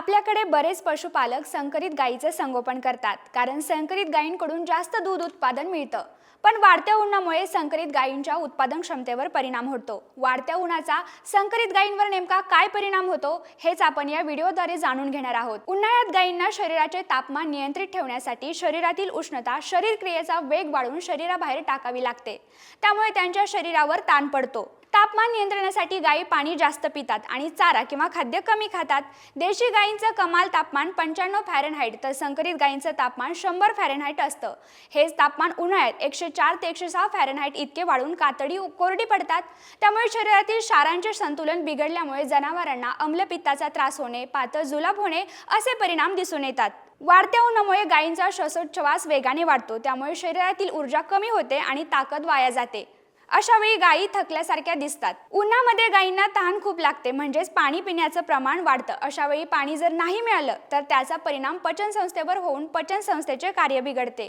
आपल्याकडे बरेच पशुपालक संकरित गायीचे संगोपन करतात कारण संकरित गायींकडून जास्त दूध उत्पादन मिळतं. पण वाढत्या उन्हामुळे संकरित गायींच्या उत्पादन क्षमतेवर परिणाम होतो. वाढत्या उन्हाचा संकरित गायींवर नेमका काय परिणाम होतो हेच आपण या व्हिडिओद्वारे जाणून घेणार आहोत. उन्हाळ्यात गायींना शरीराचे तापमान नियंत्रित ठेवण्यासाठी शरीरातील उष्णता शरीर क्रियेचा वेग वाढवून शरीराबाहेर टाकावी लागते. त्यामुळे त्यांच्या शरीरावर ताण पडतो. तापमान नियंत्रणासाठी गायी पाणी जास्त पितात आणि चारा किंवा खाद्य कमी खातात. देशी गायींचं कमाल तापमान पंच्याण्णव फॅरनहाईट तर संकरित गायींचं तापमान शंभर फॅरनहाईट असतं. हेच तापमान उन्हाळ्यात एकशे चार ते एकशे सहा फॅरनहाईट इतके वाढून कातडी कोरडी पडतात. त्यामुळे शरीरातील क्षारांचे संतुलन बिघडल्यामुळे जनावरांना अम्लपित्ताचा त्रास होणे पातळ जुलाब होणे असे परिणाम दिसून येतात. वाढत्या उन्हामुळे गायींचा श्वासोच्छवास वेगाने वाढतो त्यामुळे शरीरातील ऊर्जा कमी होते आणि ताकद वाया जाते. अशा वेळी गायी थकल्यासारख्या दिसतात. उन्हामध्ये गायींना तहान खूप लागते म्हणजेच पाणी पिण्याचं प्रमाण वाढतं. अशा वेळी पाणी जर नाही मिळालं तर त्याचा परिणाम पचन संस्थेवर होऊन पचन संस्थेचे कार्य बिघडते.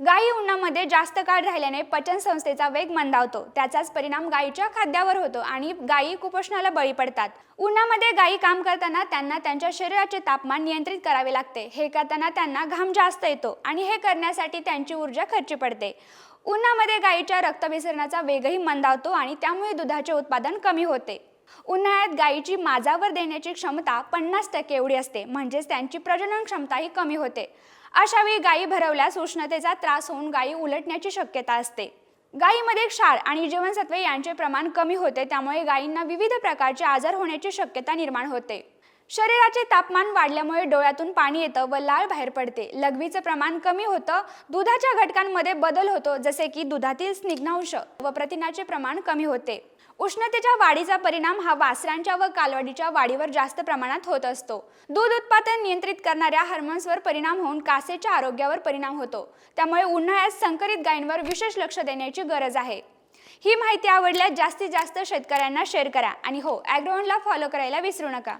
गायी उन्हामध्ये जास्त काळ राहिल्याने पचन संस्थेचा वेग मंदावतो. त्याचाच परिणाम गायीच्या खाद्यावर होतो आणि गायी कुपोषणाला बळी पडतात. उन्हामध्ये गायी काम करताना त्यांना त्यांच्या शरीराचे तापमान नियंत्रित करावे लागते. हे करताना त्यांना घाम जास्त येतो आणि हे करण्यासाठी त्यांची ऊर्जा खर्ची पडते. उन्हामध्ये गायीच्या रक्तविसरणाचा वेगही मंदावतो आणि त्यामुळे दुधाचे उत्पादन कमी होते. उन्हाळ्यात गायीची माजावर देण्याची क्षमता पन्नास टक्के एवढी असते म्हणजेच त्यांची प्रजनन क्षमताही कमी होते. अशावेळी गायी भरवल्यास उष्णतेचा त्रास होऊन गायी उलटण्याची शक्यता असते. गायीमध्ये क्षार आणि जीवनसत्वे यांचे प्रमाण कमी होते त्यामुळे गायींना विविध प्रकारचे आजार होण्याची शक्यता निर्माण होते. शरीराचे तापमान वाढल्यामुळे डोळ्यातून पाणी येतं व लाळ बाहेर पडते. लघवीचं प्रमाण कमी होतं. दुधाच्या घटकांमध्ये बदल होतो जसे की दुधातील स्निग्धांश व प्रथिनाचे प्रमाण कमी होते. उष्णतेच्या वाढीचा परिणाम हा वासरांच्या व कालवडीच्या वाढीवर जास्त प्रमाणात होत असतो. दूध उत्पादन नियंत्रित करणाऱ्या हार्मोन्सवर परिणाम होऊन कासेच्या आरोग्यावर परिणाम होतो. त्यामुळे उन्हाळ्यात संकरित गायींवर विशेष लक्ष देण्याची गरज आहे. ही माहिती आवडल्यास जास्तीत जास्त शेतकऱ्यांना शेअर करा. आणि हो ॲग्रोवनला फॉलो करायला विसरू नका.